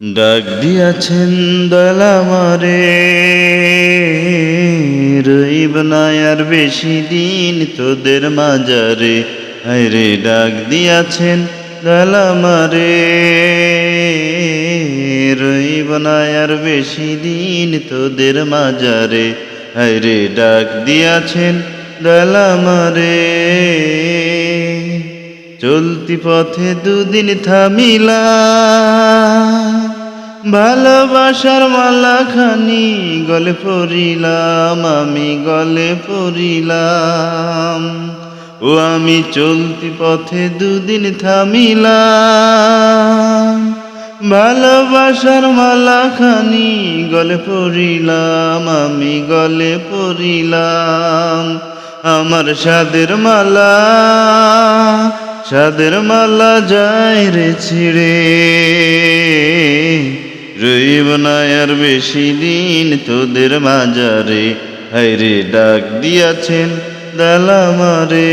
ডাক দিয়াছেন দলামারে রইব না আর বেশি দিন তোদের মাজারে। হায়রে, ডাক দিয়াছেন দলামারে রইব না আর বেশি দিন তোদের মাজারে। হায়রে, ডাক দিয়াছেন দলামারে চলতি পথে দুদিন থামিলা ভালোবাসার মালা খানি গলে পড়িলাম, আমি গলে পড়িলাম। ও আমি চলতি পথে দুদিন থামিলাম। ভালোবাসার মালা খানি গলে পড়িলাম, আমি গলে পড়িলাম। আমার সাদের মালা সাদের মালা যায় রে ছিড়ে। রইব না আর বেশি দিন তোদের মাজারে। হাইরে ডাক দিয়াছেন দালামারে।